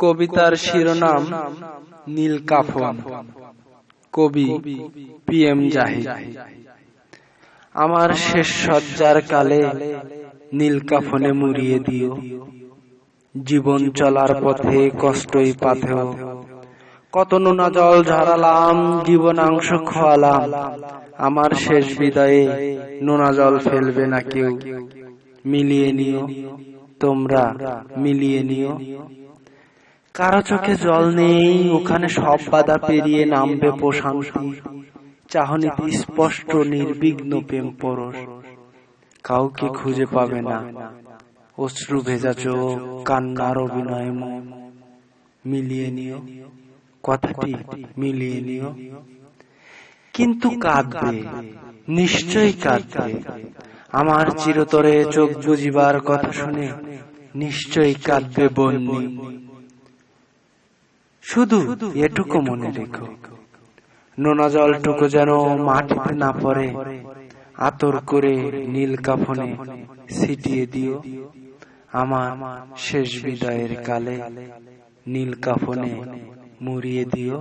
কবিতার শিরোনাম নীল কাফন কবি পি এম জাহিদ। আমার শেষ সজ্জার কালে নীল কাফনে মুড়িয়ে দিও। জীবন চলার পথে কষ্টই পাথেও। কত নোনা জল ঝরালাম জীবনাংশ খোয়ালাম। আমার শেষ বিদায়ে নোনা জল ফেলবে না কেউ। মিলিয়ে নিও। তোমরা মিলিয়ে নিও। কারও চোখে জল নেই ওখানে সব বাধা পেরিয়ে নামবে প্রশান্তি। চাহনিতে স্পষ্ট নির্বিঘ্ন প্রেম পরশ। কাউকে খুঁজে পাবে না। অশ্রু ভেজা চোখ কান্নার অভিনয় মিলিয়ে নিও। কথাটি মিলিয়ে নিও। কিন্তু কাঁদবে। নিশ্চয়ই কাঁদবে। আমার চিরতরে চোখ বুঝিবার কথা শুনে নিশ্চয়ই কাঁদবে বন্যি। শুধু এটুকু মনে রেখো। নোনা জলটুকু যেন মাটিতে না পড়ে আতর করে নীল কাফনে ছিটিয়ে দিও। আমার শেষ বিদায়ের কালে নীল কাফনে মুড়িয়ে দিও।